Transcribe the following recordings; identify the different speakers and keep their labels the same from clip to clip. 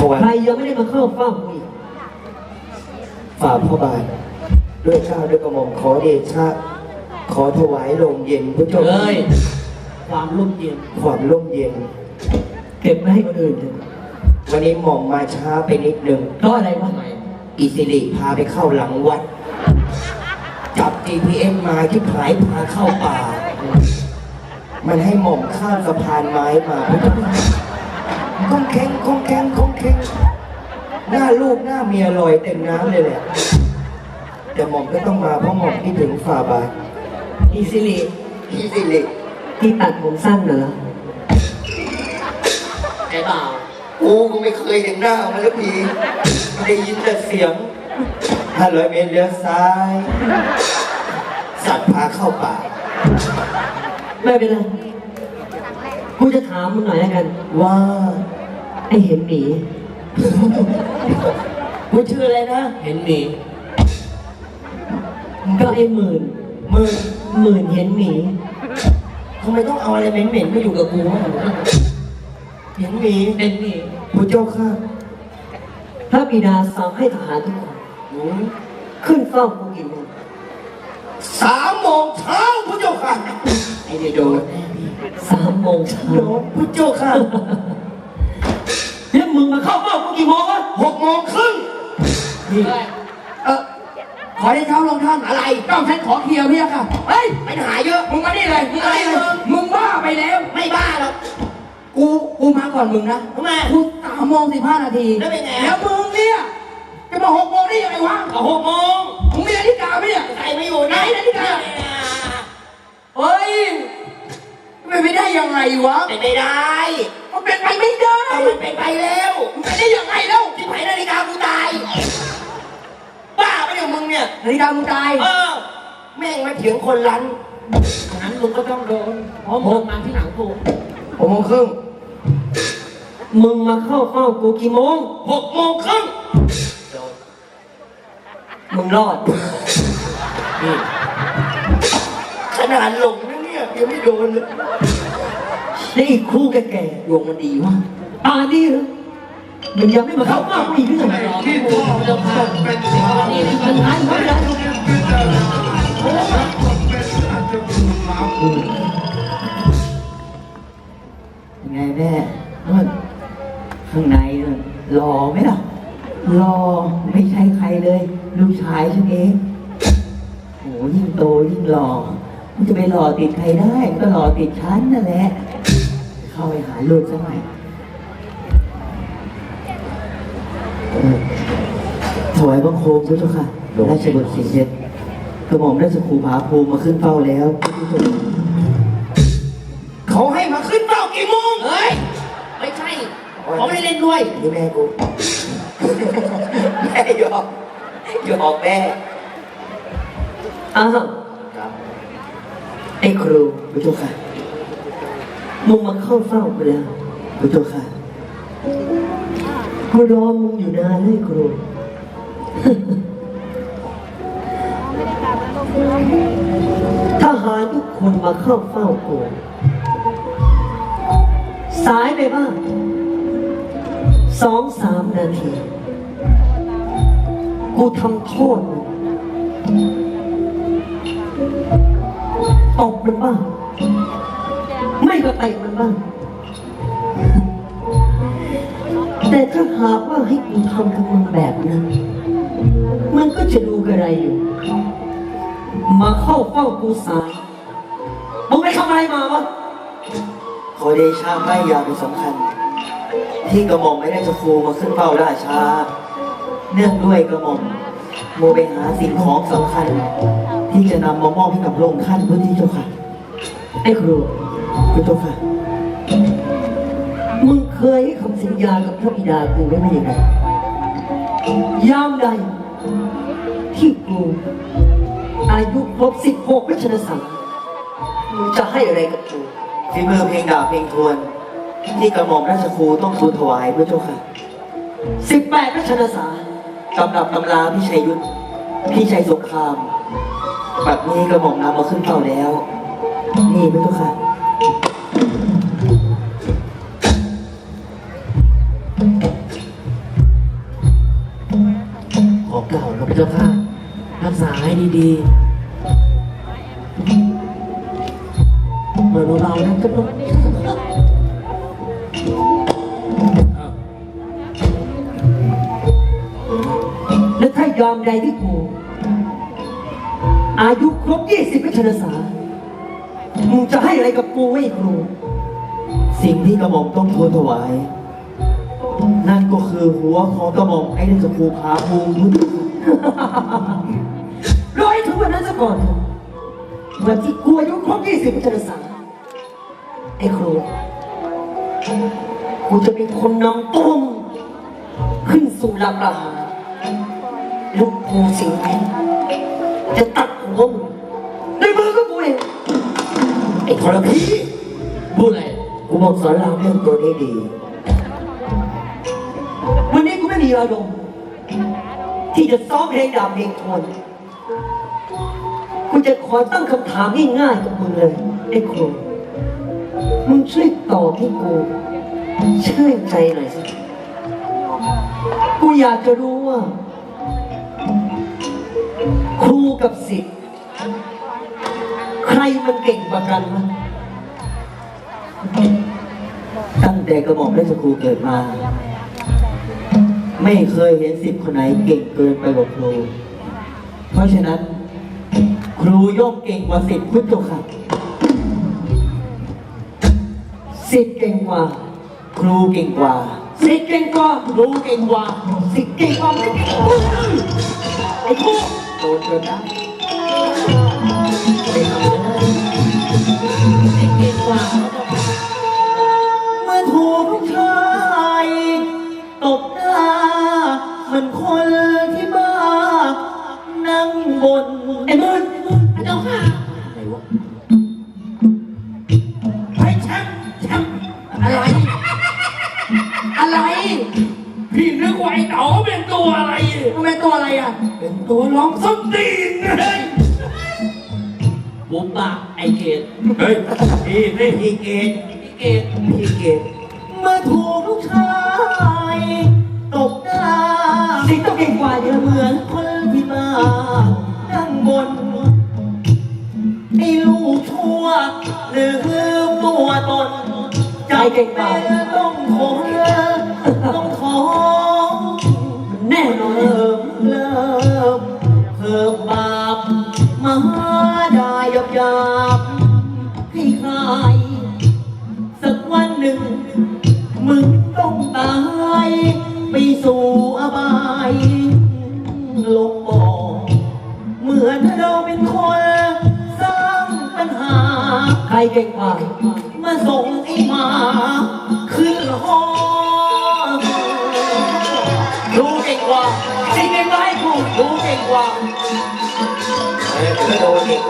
Speaker 1: ถวาย
Speaker 2: ใครยังไม่ได้มาเข้าเฝ้ากูอีก
Speaker 1: ฝ่าพระบาทด้วยข้าวด้วยกระหม่อมขอเดชะขอถวายโรงเย็นพระเจ้า
Speaker 2: เฮ้ยความร่มเย็น
Speaker 1: ความร่มเย็น
Speaker 2: เก็บไว้ให้คนอื่นเถอะ
Speaker 1: วันนี้หม่อมมาช้าไปนิดนึง
Speaker 2: เพราะอะไรวะ
Speaker 1: อิสิริพาไปเข้าหลังวัด จับ GPS มาที่ผายพาเข้าป่า มันให้หม่อมข้ามสะพานไม้มาพระเจ้า ค่ะก้องแข็งก้องแข็งก้องแข็งหน้าลูกหน้าเมียลอยเต็มน้ำเลยแหละแต่หม่อมก็ต้องมาเพราะหม่อมคิดถึงฝ่าบาท
Speaker 2: อีซิลี
Speaker 1: อิสิริ
Speaker 2: ที่ตัดผมสั้นน่ะเหรอไอ้บ่าว
Speaker 1: กูก็ไม่เคยเห็นหน้ามันแล้วพีได้ยินแต่เสียงห้าร้อยเมตรเลี้ยวซ้าย สัตว์พาเข้าป่า
Speaker 2: ไม่เป็นไร กูจะถามมึงหน่อยแล้วกัน
Speaker 1: ว่า
Speaker 2: ไอ้เห็นหมี
Speaker 1: กูชื่ออะไรนะ
Speaker 2: เห็นหมีก็ไอ้หมื่น
Speaker 1: มึง
Speaker 2: หมื่นเห็นหมี
Speaker 1: ทำไมต้องเอาอะไรเหม็นๆมาอยู่กับกูวะเห็นหมี
Speaker 2: เห็นหมี
Speaker 1: พระเจ้าค่ะ
Speaker 2: พระบิดาสั่งให้ทหารทุกคน
Speaker 1: หืม
Speaker 2: ขึ้นเฝ้ากูกินโมง
Speaker 1: สามโมงเช้าพระเจ้าค่ะไอ้เดโดนแน่พี่
Speaker 2: สามโมงเช้า
Speaker 1: โดนพระเจ้าค่ะ
Speaker 2: แล้วมึงมาเข้าเฝ้ากูกี่โมงวะ
Speaker 1: หกโมงครึ่ง
Speaker 2: นี่
Speaker 3: เออขอได้เช้าลงท่านอะไรต้องฉันขอเคลียร์พี่ค่ะเฮ้ย
Speaker 1: ปัญหาเยอะ
Speaker 3: มึงมานี่เลยมึงอะไรเลยมึงบ้าไปแล้ว
Speaker 1: ไม่บ้าหรอก
Speaker 3: กูกูมาก่อนมึงนะ
Speaker 1: ทำไม
Speaker 3: กูสามโมงสิบห้านาที
Speaker 1: แล้วเป็นไง
Speaker 3: แล้วมึงเนี่ยจะมาหกโมงได้ยังไงวะ
Speaker 1: เอาหกโมง
Speaker 3: มึงมีนาฬิกาไหมเนี่ย
Speaker 1: ใส่ไม่อยู่ไหนนาฬิกา
Speaker 3: เป็นไปได้ยังไงวะ
Speaker 1: เป็นไม่ได้
Speaker 3: มันเป็นไปไม่ได้
Speaker 1: เอามันเป็นไปแล้ว
Speaker 3: มันเป็นได้ยังไงแล้ว
Speaker 1: ที่ไหนนาฬิกากูตาย บ้าไปเนี่ยมึงเนี่ย
Speaker 3: นาฬิกามึงตาย
Speaker 1: เออ แม่งมาเถียงคนรัน
Speaker 2: งั้นมึงก็ต้องโดนเพราะมึงมาที่หลังกู
Speaker 1: หกโมงครึ่ง
Speaker 2: มึงมาเข้าเฝ้ากูกี่โมง
Speaker 1: หกโมงครึ่ง
Speaker 2: มึงรอด
Speaker 1: ขนาดหลงนะเนี่ยยังไม่โดนเลย
Speaker 2: แล้วอีกคู่แก่
Speaker 1: ดวงมันดีวะ
Speaker 2: ๆตาดีเหรอมึงยังไม่มาเข้าเฝ้ากูอีกหรือไง
Speaker 4: ที่พ่อเป็นสา
Speaker 2: นี่มันตายเพราะอะไป็
Speaker 4: นหมาคู่
Speaker 5: ยังไงแม่นู่นข้างในนู่นหล่อไหมล่ะหล่อไม่ใช่ใครเลย ลูกชายฉันเองโหยิ่งโตยิ่งหล่อมันจะไปหล่อติดใครได้ ก็หล่อติดฉันนั่นแหละ เข้าไปหาลูกสักหน่อยเออถวายบังคมพระเจ้าค่ะราชบุตรสิงห์เด็ดกระหม่อมราชครูผาภูมิมาขึ้นเฝ้าแล้วพระเจ้าค่ะ
Speaker 1: เขาให้มาขึ้นเป้ากี่โมงเฮ้ย ไม่ใช่ เขาไม่ได้เล่นด้วยนี่แม่กูแม่หยอกหยอกแม่
Speaker 2: อ้าว
Speaker 1: ครับ
Speaker 2: ไอ้ครู
Speaker 5: พระเจ้าค่ะ
Speaker 2: มึงมาเข้าเฝ้ากูแล้ว
Speaker 5: พระเจ้าค่ะ
Speaker 2: กูรอมึงอยู่นานเลยครูทหารทุกคนมาเข้าเฝ้ากูสายไปบ้างสองสามนาที กูทำโทษตบมันบ้าง ไม่ก็เตะมันบ้าง แต่ถ้าหากว่าให้กูทำกับมึงแบบนั้น มันก็จะดูกระไรอยู่ มาเข้าเฝ้ากูสาย มึงไปทำอะไรมาวะ
Speaker 5: ขอเดชะไม่ยาเป็นสำคัญ ที่กระหม่อมไม่ได้จะครูมาขึ้นเฝ้าราชา เนื่องด้วยกระหม่อมโมไปหาสิ่งของสำคัญ ที่จะนำมามอบให้กับพระองค์ท่านพระที่เจ้าค่ะ
Speaker 2: ไอ้ครู
Speaker 5: พระเจ้าค่ะ
Speaker 2: มึงเคยให้คำสัญญากับพระบิดากูไว้ไม่ยังไงยามใด ที่กูอายุครบสิบหกวิชนสังมึงจะให้อะไรกับกู
Speaker 5: ฝีมือเพลงดาบเพลงทวน ที่กระหม่อมราชครูต้องทูลถวายพระเจ้าค่ะ
Speaker 2: สิบแปดวิชนสา
Speaker 5: ตำรับตำราพี่ชัยยุทธพี่ชัยสงครามแบบนี้กระหม่อมนำมาขึ้นเฝ้าแล้ว นี่พระเจ้าค่ะ ขอเก่าวกับ
Speaker 2: พรเจ้า
Speaker 3: ข้ารัษาให้ดีๆเมือนเรานั้นก็ต้อง
Speaker 2: และถ้ายอมใดที่ถูกอายุครบ 20ก็ชนะสา มึงจะให้อะไรกับกูไอ้ครู
Speaker 5: สิ่งที่กระหม่อมต้องทูลถวาย นั่นก็คือหัวของกระหม่อมไอ้เดชครูพาภูมิพุทธ
Speaker 2: ร้อยถึงวันนั้นซะก่อนเถอะวันที่กูอายุครบยี่สิบวิชนษาไอ้ครู กูจะเป็นคนนำตุ้มขึ้นสู่ลาประหารลูกกูสิงห์นี้จะตัดหัวมึงในมือ อง
Speaker 1: ไอ้ทรพี
Speaker 3: พูดอะไร
Speaker 1: กูบอกสอนรามเรื่องตัวนี้ดี
Speaker 2: วันนี้กูไม่มีอารมณ์ที่จะซ้อมเพลงดาบเพลงทวนกูจะขอตั้งคำถามง่ายๆกับมึงเลยไอ้ครูมึงช่วยตอบให้กูเชื่อใจหน่อยสิ กูอยากจะรู้ว่า ครูกับศิษย์ ใครมันเก่งกว่ากันวะ
Speaker 5: ตั้งแต่กระหม่อมได้สครูเกิดมา ไม่เคยเห็นสิบคนไหนเก่งเกินไปกว่าครู เพราะฉะนั้น ครูย่อมเก่งกว่าสิบพุทธเจ้าค่ะ
Speaker 2: ศิษย์เก่งกว่า
Speaker 5: ครูเก่งกว่า
Speaker 2: ศิษย์เก่งกว่า
Speaker 5: ครูเก่งกว่า
Speaker 2: ศิษย์เก่งกว่าไม่เก่งกว่าไอ้พวก
Speaker 1: โดนจนได้
Speaker 5: เมื่อถูกผู้ชายตบหน้าเหมือนคนที่บ้า นั่งบน
Speaker 2: ไอ้มึง
Speaker 3: เจ้าค่ะ
Speaker 1: อะไรวะ
Speaker 3: ไอ้แชมป์แชมป์อะไร อะไร
Speaker 4: พี่นึกว่าไอ้เต๋อเป็นตัวอะไร
Speaker 3: มันเป็นตัวอะไรอะ
Speaker 4: เป็นตัวร้องส้นตีนเฮ้ ย
Speaker 3: บุบปากไอเกด
Speaker 4: เฮ้ยพี่นี่
Speaker 1: พี่เกด
Speaker 3: พี่เกด
Speaker 1: พี่เกด
Speaker 5: เมื่อถูกลูกชายตบหน้า
Speaker 2: ศิษย์ต้องเก่งกว่าเยอะ
Speaker 5: เหมือนคนที่บ้านั่งบนไอ้ลูกชั่วลืมตัวตน
Speaker 2: ใจเก่งกว่า
Speaker 5: นึ่ง มึงต้องตาย ไปสู่อบายลงบ่อเหมือนเราเป็นคนสร้างปัญหา
Speaker 2: ใครเก่งกว่า
Speaker 5: มาส่งไอ้หมา ขึ้นหอรู้เก่งกว่าจริงไหมครูรู้เก่งกว่า
Speaker 1: เฮ้ยไม่โดนอีก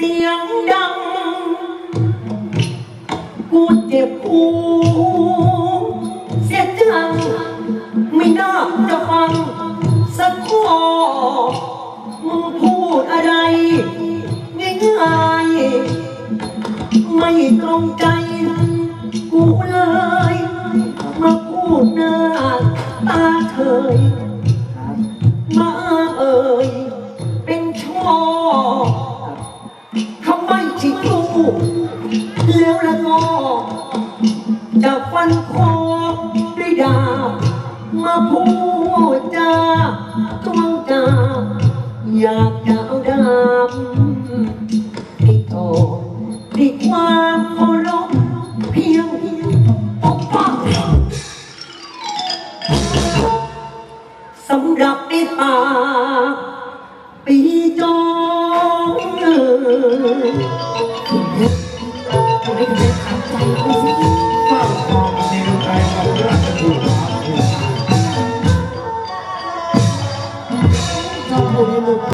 Speaker 2: สียงดัง กูเจ็บหูเสียจัง ไม่น่าจะฟัง สักข้อมึงพูดอะไรง่ายๆไม่ตรงใจ กูเลย มาพูดหน้าตาเฉย จะฟันคอด้วยดาบมาพูดจาจวงจาอยากจะเอาดาบให้ต่อด้วยความเคารพเพียงปกป้องสำหรับในปาปี